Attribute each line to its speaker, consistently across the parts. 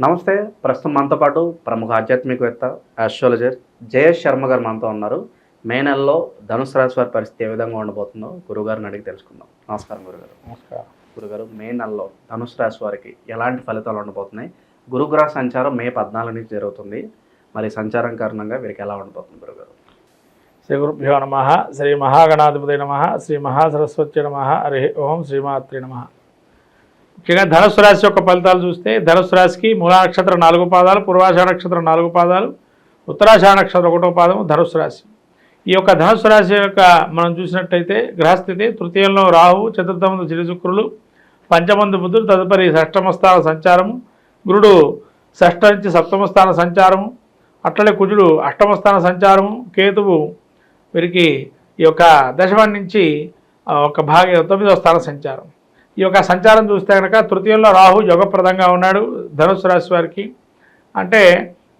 Speaker 1: నమస్తే ప్రస్తుతం మనతో పాటు ప్రముఖ ఆధ్యాత్మికవేత్త ఆస్ట్రాలజర్ జయేష్ శర్మ గారు మనతో ఉన్నారు. మే నెలలో ధనుసు రాశి వారి పరిస్థితి ఏ విధంగా ఉండబోతుందో గురుగారిని అడిగి తెలుసుకుందాం. నమస్కారం గురుగారు.
Speaker 2: నమస్కారం.
Speaker 1: గురుగారు మే నెలలో ధనుసు రాశి వారికి ఎలాంటి ఫలితాలు ఉండబోతున్నాయి? గురుగ్రహ సంచారం మే పద్నాలుగు నుంచి జరుగుతుంది. మరి సంచారం కారణంగా వీరికి ఎలా ఉండబోతుంది గురుగారు?
Speaker 2: శ్రీ గురుభ్యో నమ శ్రీ మహాగణాధిపతి నమ శ్రీ మహాసరస్వతి నమ హరి ఓం శ్రీమాత్రి నమ. ముఖ్యంగా ధనుసు రాశి యొక్క ఫలితాలు చూస్తే ధనుసు రాశికి మూలానక్షత్రం నాలుగు పాదాలు పూర్వాషాఢ నక్షత్రం నాలుగు పాదాలు ఉత్తరాషాఢ నక్షత్రం ఒకటో పాదము ధనుసు రాశి. ఈ యొక్క ధనుసు రాశి యొక్క మనం చూసినట్టయితే గ్రహస్థితి తృతీయంలో రాహు చతుర్థమందు చిరుశుక్రులు పంచమందు బుద్ధుడు తదుపరి షష్టమ స్థాన సంచారము గురుడు షష్ఠ నుంచి సప్తమ స్థాన సంచారము అట్లనే కుజుడు అష్టమ స్థాన సంచారము కేతువు వీరికి ఈ యొక్క దశమం నుంచి ఒక భాగ తొమ్మిదవ స్థాన సంచారం. ఈ యొక్క సంచారం చూస్తే కనుక తృతీయంలో రాహు యోగప్రదంగా ఉన్నాడు ధనుసు రాశి వారికి. అంటే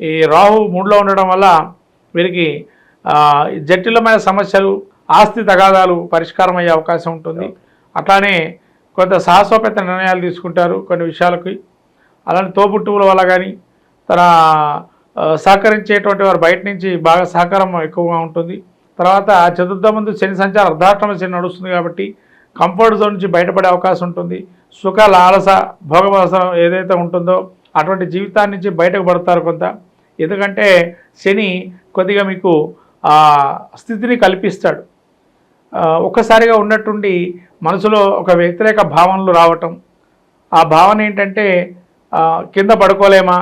Speaker 2: ఈ రాహు మూడులో ఉండడం వల్ల వీరికి జటిలమైన సమస్యలు ఆస్తి తగాదాలు పరిష్కారం అయ్యే అవకాశం ఉంటుంది. అట్లానే కొంత సాహసోపేత నిర్ణయాలు తీసుకుంటారు కొన్ని విషయాలకి. అలానే తోబుట్టువుల వల్ల కానీ తన సహకరించేటువంటి వారు బయట నుంచి బాగా సహకారం ఎక్కువగా ఉంటుంది. తర్వాత చతుర్థ ముందు శని సంచారం అర్ధాష్టమ శని నడుస్తుంది కాబట్టి కంఫర్ట్ జోన్ నుంచి బయటపడే అవకాశం ఉంటుంది. సుఖ లాలస భోగవసరం ఏదైతే ఉంటుందో అటువంటి జీవితాన్ని నుంచి బయటకు పడతారు కొంత. ఎందుకంటే శని కొద్దిగా మీకు ఆ స్థితిని కల్పిస్తాడు. ఒక్కసారిగా ఉన్నట్టుండి మనసులో ఒక వ్యతిరేక భావనలు రావటం. ఆ భావన ఏంటంటే కింద పడుకోలేమా?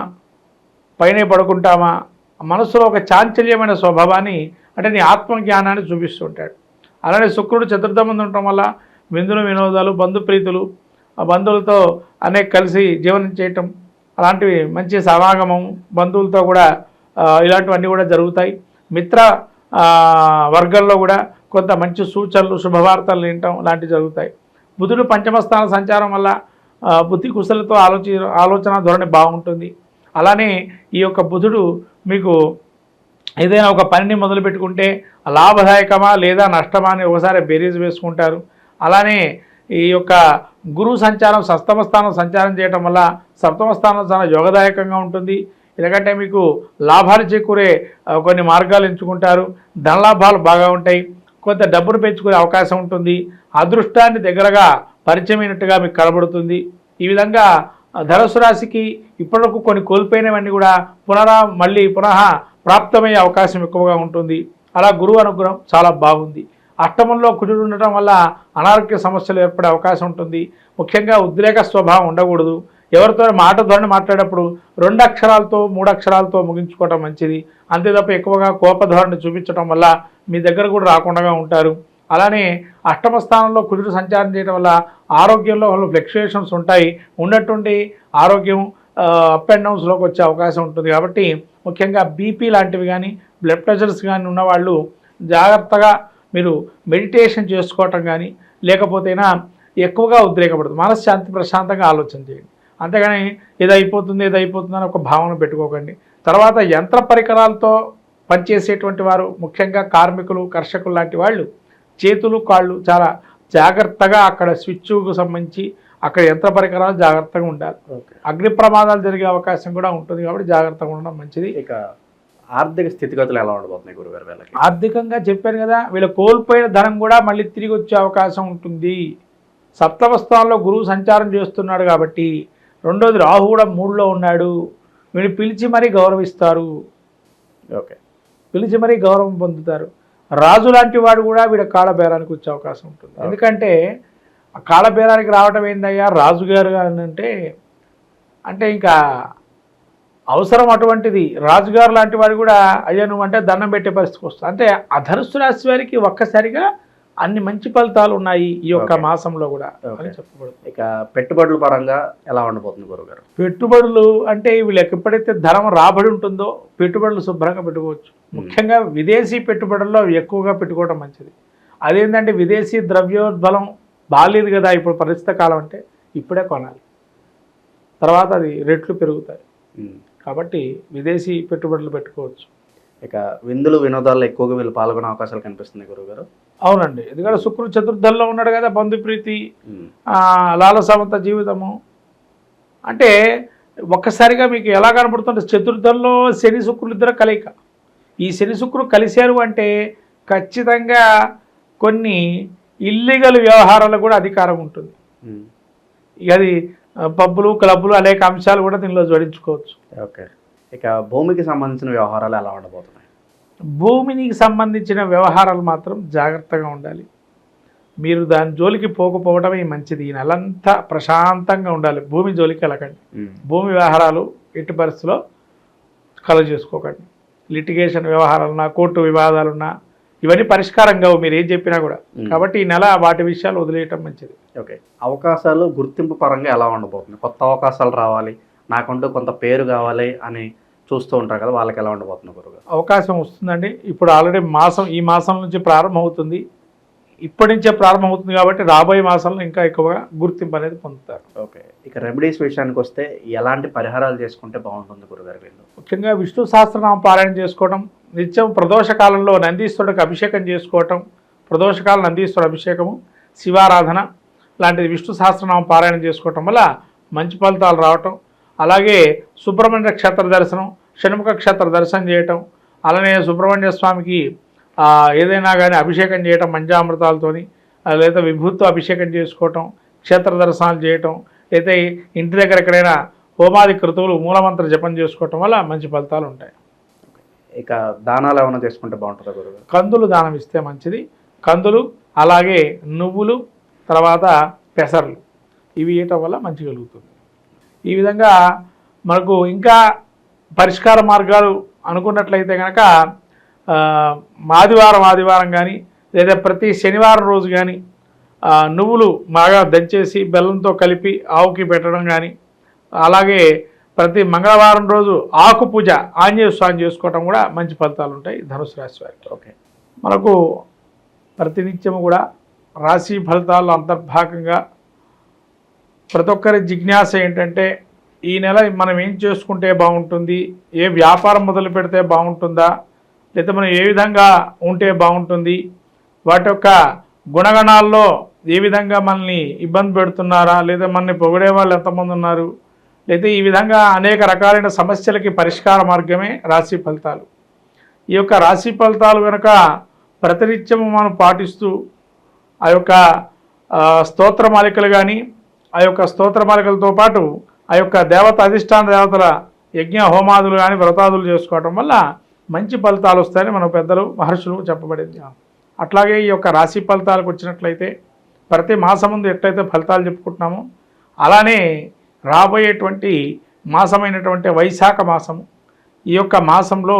Speaker 2: పైనే పడుకుంటామా? మనసులో ఒక చాంచల్యమైన స్వభావాన్ని అంటే నీ ఆత్మజ్ఞానాన్ని చూపిస్తుంటాడు. అలానే శుక్రుడు చతుర్థం ఉండటం వల్ల విందులు వినోదాలు బంధుప్రీతులు ఆ బంధువులతో అనేక కలిసి జీవనం చేయటం అలాంటివి మంచి సమాగమం బంధువులతో కూడా ఇలాంటివన్నీ కూడా జరుగుతాయి. మిత్ర వర్గంలో కూడా కొంత మంచి సూచనలు శుభవార్తలు వినటం లాంటివి జరుగుతాయి. బుధుడు పంచమ స్థాన సంచారం వల్ల బుద్ధి కుశలతో ఆలోచి ఆలోచన ధోరణి బాగుంటుంది. అలానే ఈ యొక్క బుధుడు మీకు ఏదైనా ఒక పనిని మొదలు పెట్టుకుంటే లాభదాయకమా లేదా నష్టమా అని ఒకసారి బేరీజ్ వేసుకుంటారు. అలానే ఈ యొక్క గురువు సంచారం సప్తమ స్థానం సంచారం చేయటం వల్ల సప్తమ స్థానం చాలా యోగదాయకంగా ఉంటుంది. ఎందుకంటే మీకు లాభాలు చేకూరే కొన్ని మార్గాలు ఎంచుకుంటారు. ధనలాభాలు బాగా ఉంటాయి. కొంత డబ్బును పెంచుకునే అవకాశం ఉంటుంది. అదృష్టాన్ని దగ్గరగా పరిచయమైనట్టుగా మీకు కనబడుతుంది. ఈ విధంగా ఆ, ధనుసు రాశికి ఇప్పటివరకు కొన్ని కోల్పోయినవన్నీ కూడా పునరా మళ్ళీ పునః ప్రాప్తమయ్యే అవకాశం ఎక్కువగా ఉంటుంది. అలా గురువు అనుగ్రహం చాలా బాగుంది. అష్టమంలో కుజుడు ఉండటం వల్ల అనారోగ్య సమస్యలు ఏర్పడే అవకాశం ఉంటుంది. ముఖ్యంగా ఉద్రేక స్వభావం ఉండకూడదు. ఎవరితో మాట ధోరణి మాట్లాడేటప్పుడు రెండు అక్షరాలతో మూడు అక్షరాలతో ముగించుకోవటం మంచిది. అంతే తప్ప ఎక్కువగా కోపధోరణి చూపించడం వల్ల మీ దగ్గర కూడా రాకుండా ఉంటారు. అలానే అష్టమ స్థానంలో కుదురు సంచారం చేయడం వల్ల ఆరోగ్యంలో వాళ్ళు ఫ్లక్చుయేషన్స్ ఉంటాయి. ఉన్నటువంటి ఆరోగ్యం అప్ అండ్ డౌన్స్లోకి వచ్చే అవకాశం ఉంటుంది. కాబట్టి ముఖ్యంగా బీపీ లాంటివి కానీ బ్లడ్ ప్రెషర్స్ కానీ ఉన్నవాళ్ళు జాగ్రత్తగా మీరు మెడిటేషన్ చేసుకోవటం కానీ లేకపోతేనా ఎక్కువగా ఉద్రేకపడుతుంది మనశ్శాంతి ప్రశాంతంగా ఆలోచన చేయండి. అంతేగాని ఏదో అయిపోతుంది ఏదో అయిపోతుంది అని ఒక భావన పెట్టుకోకండి. తర్వాత యంత్ర పరికరాలతో పనిచేసేటువంటి వారు ముఖ్యంగా కార్మికులు కర్షకులు లాంటి వాళ్ళు చేతులు కాళ్ళు చాలా జాగ్రత్తగా అక్కడ స్విచ్కు సంబంధించి అక్కడ యంత్ర పరికరాలు జాగ్రత్తగా ఉండాలి. అగ్ని ప్రమాదాలు జరిగే అవకాశం కూడా ఉంటుంది కాబట్టి జాగ్రత్తగా ఉండడం మంచిది.
Speaker 1: ఇక ఆర్థిక స్థితిగతులు ఎలా ఉండబోతున్నాయి గురుగారు వీళ్ళకి?
Speaker 2: ఆర్థికంగా చెప్పాను కదా వీళ్ళు కోల్పోయిన ధనం కూడా మళ్ళీ తిరిగి వచ్చే అవకాశం ఉంటుంది. సప్తమ స్థానంలో గురువు సంచారం చేస్తున్నాడు కాబట్టి రెండోది రాహు కూడా మూడులో ఉన్నాడు. వీళ్ళు పిలిచి మరీ గౌరవిస్తారు.
Speaker 1: ఓకే.
Speaker 2: పిలిచి మరీ గౌరవం పొందుతారు. రాజు లాంటి వాడు కూడా వీళ్ళ కాళ్ళబేరానికి వచ్చే అవకాశం ఉంటుంది. ఎందుకంటే ఆ కాళ్ళబేరానికి రావడం ఏందయ్యా రాజుగారు అని అంటే అంటే ఇంకా అవసరం అటువంటిది. రాజుగారు లాంటి వాడు కూడా అయ్యా నువ్వు అంటే దండం పెట్టే పరిస్థితికి వస్తుంది అంటే ధనుసు రాశి వారికి ఒక్కసారిగా అన్ని మంచి ఫలితాలు ఉన్నాయి ఈ యొక్క. మాసంలో కూడా. అని చెప్పబడుతుంది
Speaker 1: ఇక పెట్టుబడుల పరంగా ఎలా ఉండబోతుంది గురుగారు
Speaker 2: పెట్టుబడులు అంటే వీళ్ళకి ఎప్పుడైతే ధనం రాబడి ఉంటుందో పెట్టుబడులు శుభ్రంగా పెట్టుకోవచ్చు. ముఖ్యంగా విదేశీ పెట్టుబడుల్లో ఎక్కువగా పెట్టుకోవడం మంచిది. అదేంటంటే విదేశీ ద్రవ్యోద్బలం బాగాలేదు కదా ఇప్పుడు పరిస్థితి కాలం అంటే ఇప్పుడే కొనాలి. తర్వాత అది రెట్లు పెరుగుతాయి. కాబట్టి విదేశీ పెట్టుబడులు పెట్టుకోవచ్చు.
Speaker 1: ఇక విందులు వినోదాల్లో ఎక్కువగా వీళ్ళు పాల్గొనే అవకాశాలు కనిపిస్తున్నాయి గురుగారు
Speaker 2: అవునండి. ఎందుకంటే శుక్రుడు చతుర్థంలో ఉన్నాడు కదా బంధుప్రీతి లాలసమంత జీవితము. అంటే ఒక్కసారిగా మీకు ఎలా కనపడుతుంటే చతుర్థంలో శని శుక్రులు ఇద్దరు కలయిక. ఈ శని శుక్రులు కలిశారు అంటే ఖచ్చితంగా కొన్ని ఇల్లీగల్ వ్యవహారాలకు కూడా అధికారం ఉంటుంది. అది పబ్బులు క్లబ్బులు అనేక అంశాలు కూడా దీనిలో జోడించుకోవచ్చు.
Speaker 1: ఓకే. ఇక భూమికి సంబంధించిన వ్యవహారాలు ఎలా ఉండబోతున్నాయి?
Speaker 2: భూమికి సంబంధించిన వ్యవహారాలు మాత్రం జాగ్రత్తగా ఉండాలి. మీరు దాని జోలికి పోకపోవడమే మంచిది. ఈ నెలంతా ప్రశాంతంగా ఉండాలి. భూమి జోలికి వెళ్ళకండి. భూమి వ్యవహారాలు ఎట్టి పరిస్థితిలో కలుగు చేసుకోకండి లిటిగేషన్ వ్యవహారాలున్నా కోర్టు వివాదాలున్నా ఇవన్నీ పరిష్కారం కావు మీరు ఏం చెప్పినా కూడా. కాబట్టి ఈ నెల వాటి విషయాలు వదిలేయటం మంచిది.
Speaker 1: ఓకే. అవకాశాలు గుర్తింపు పరంగా ఎలా ఉండబోతుంది? కొత్త అవకాశాలు రావాలి నాకంటూ కొంత పేరు కావాలి అని చూస్తూ ఉంటారు కదా వాళ్ళకి ఎలా ఉండబోతుంది గురుగారు?
Speaker 2: అవకాశం వస్తుందండి. ఇప్పుడు ఆల్రెడీ మాసం ఈ మాసం నుంచి ప్రారంభమవుతుంది. ఇప్పటి నుంచే ప్రారంభమవుతుంది కాబట్టి రాబోయే మాసంలో ఇంకా ఎక్కువగా గుర్తింపు అనేది పొందుతారు.
Speaker 1: ఓకే. ఇక రెమెడీస్ విషయానికి వస్తే ఎలాంటి పరిహారాలు చేసుకుంటే బాగుంటుంది గురుగారు వీళ్ళు?
Speaker 2: ముఖ్యంగా విష్ణు సహస్రనామ పారాయణ చేసుకోవడం నిత్యం ప్రదోష కాలంలో నందీశ్వరుడికి అభిషేకం చేసుకోవటం ప్రదోషకాల నందీశ్వర అభిషేకము శివారాధన లాంటిది విష్ణు సహస్రనామం పారాయణం చేసుకోవటం వల్ల మంచి ఫలితాలు రావటం. అలాగే సుబ్రహ్మణ్య క్షేత్ర దర్శనం షణ్ముఖ క్షేత్ర దర్శనం చేయటం అలానే సుబ్రహ్మణ్య స్వామికి ఏదైనా కానీ అభిషేకం చేయటం మంజామృతాలతోని లేదా విభూతితో అభిషేకం చేసుకోవటం క్షేత్ర దర్శనాలు చేయటం అయితే ఇంటి దగ్గర ఎక్కడైనా హోమాది కృతువులు మూలమంత్ర జపం చేసుకోవటం వల్ల మంచి ఫలితాలు ఉంటాయి.
Speaker 1: ఇక దానాలు ఏమైనా చేసుకుంటే బాగుంటుందా గురువు
Speaker 2: కందులు దానం ఇస్తే మంచిది. కందులు అలాగే నువ్వులు తర్వాత పెసర్లు. ఇవి ఇవ్వటం వల్ల మంచి కలుగుతుంది. ఈ విధంగా మనకు ఇంకా పరిష్కార మార్గాలు అనుకున్నట్లయితే కనుక ఆదివారం ఆదివారం కానీ లేదా ప్రతి శనివారం రోజు కానీ నువ్వులు బాగా దంచేసి బెల్లంతో కలిపి ఆవుకి పెట్టడం కానీ అలాగే ప్రతి మంగళవారం రోజు ఆకు పూజ ఆంజనేయ స్వామి చేసుకోవటం కూడా మంచి ఫలితాలు ఉంటాయి ధనుసు రాశి వారికి.
Speaker 1: ఓకే.
Speaker 2: మనకు ప్రతినిత్యము కూడా రాశి ఫలితాల్లో అంతర్భాగంగా ప్రతి ఒక్కరి జిజ్ఞాస ఏంటంటే ఈ నెల మనం ఏం చేసుకుంటే బాగుంటుంది? ఏ వ్యాపారం మొదలు పెడితే బాగుంటుందా? లేదా మనం ఏ విధంగా ఉంటే బాగుంటుంది? వాటి యొక్క గుణగణాల్లో ఏ విధంగా మనల్ని ఇబ్బంది పెడుతున్నారా? లేదా మనల్ని పొగిడే వాళ్ళు ఎంతమంది ఉన్నారు? లేదా ఈ విధంగా అనేక రకాలైన సమస్యలకి పరిష్కార మార్గమే రాశి ఫలితాలు. ఈ యొక్క రాశి ఫలితాలు కనుక ప్రతినిత్యము మనం పాటిస్తూ ఆ యొక్క ఆ, స్తోత్రమాలికలు కానీ ఆ యొక్క స్తోత్రమాలికలతో పాటు ఆ యొక్క దేవత అధిష్టాన దేవతల యజ్ఞ హోమాదులు కానీ వ్రతాదులు చేసుకోవటం వల్ల మంచి ఫలితాలు వస్తాయని మన పెద్దలు మహర్షులు చెప్పబడింది. అట్లాగే ఈ యొక్క రాశి ఫలితాలకు వచ్చినట్లయితే ప్రతి మాసం ముందు ఎట్లయితే ఫలితాలు చెప్పుకుంటున్నామో అలానే రాబోయేటువంటి మాసమైనటువంటి వైశాఖ మాసము. ఈ యొక్క మాసంలో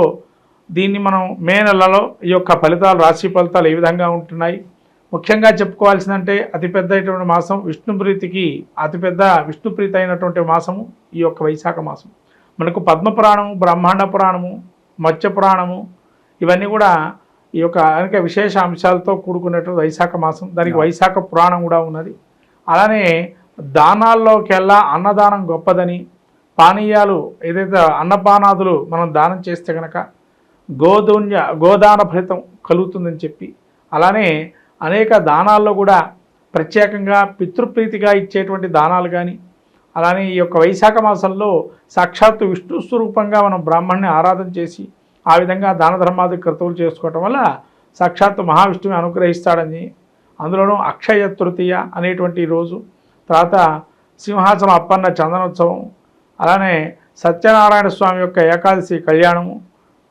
Speaker 2: దీన్ని మనం మే నెలలో ఈ యొక్క ఫలితాలు రాశి ఫలితాలు ఏ విధంగా ఉంటున్నాయి? ముఖ్యంగా చెప్పుకోవాల్సిందంటే అతిపెద్దటువంటి మాసం విష్ణుప్రీతికి అతిపెద్ద విష్ణుప్రీతి అయినటువంటి మాసము ఈ యొక్క వైశాఖ మాసం. మనకు పద్మ పురాణము బ్రహ్మాండ పురాణము మత్స్య పురాణము ఇవన్నీ కూడా ఈ యొక్క అనేక విశేష అంశాలతో కూడుకున్నటువంటి వైశాఖ మాసం. దానికి వైశాఖ పురాణం కూడా ఉన్నది. అలానే దానాల్లోకెల్లా అన్నదానం గొప్పదని పానీయాలు ఏదైతే అన్నపానాదులు మనం దానం చేస్తే కనుక గోధున్య గోదాన ఫలితం కలుగుతుందని చెప్పి అలానే అనేక దానాల్లో కూడా ప్రత్యేకంగా పితృప్రీతిగా ఇచ్చేటువంటి దానాలు కానీ అలానే ఈ యొక్క వైశాఖ మాసంలో సాక్షాత్తు విష్ణు స్వరూపంగా మనం బ్రాహ్మణ్ణి ఆరాధన చేసి ఆ విధంగా దాన ధర్మాది క్రతువులు చేసుకోవటం వల్ల సాక్షాత్తు మహావిష్ణువుని అనుగ్రహిస్తాడని అందులోనూ అక్షయ తృతీయ అనేటువంటి రోజు తర్వాత సింహాచలం అప్పన్న చందనోత్సవం అలానే సత్యనారాయణ స్వామి యొక్క ఏకాదశి కళ్యాణము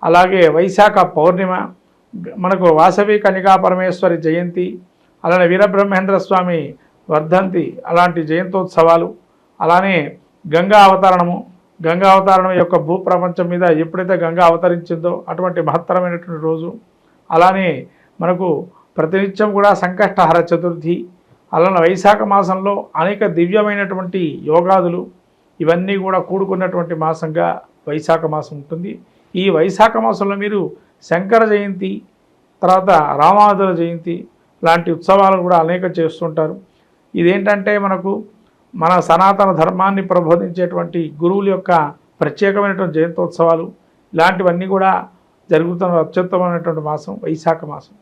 Speaker 2: అలాగే వైశాఖ పౌర్ణిమ గ- మనకు వాసవి కన్యకా పరమేశ్వరి జయంతి అలానే వీరబ్రహ్మేంద్ర స్వామి వర్ధంతి అలాంటి జయంతోత్సవాలు అలానే గంగా అవతరణము గంగా అవతరణం యొక్క భూప్రపంచం మీద ఎప్పుడైతే గంగా అవతరించిందో అటువంటి మహత్తరమైనటువంటి రోజు అలానే మనకు ప్రతినిత్యం కూడా సంకష్టహర చతుర్థి అలానే వైశాఖ మాసంలో అనేక దివ్యమైనటువంటి యోగాదులు ఇవన్నీ కూడా కూడుకున్నటువంటి మాసంగా వైశాఖ మాసం ఉంటుంది. ఈ వైశాఖ మాసంలో మీరు శంకర జయంతి తర్వాత రామాదుల జయంతి లాంటి ఉత్సవాలు కూడా అనేక చేస్తుంటారు. ఇదేంటంటే మనకు మన సనాతన ధర్మాన్ని ప్రబోధించేటువంటి గురువుల యొక్క ప్రత్యేకమైనటువంటి జయంతోత్సవాలు ఇలాంటివన్నీ కూడా జరుగుతున్న అత్యుత్తమైనటువంటి మాసం వైశాఖ మాసం.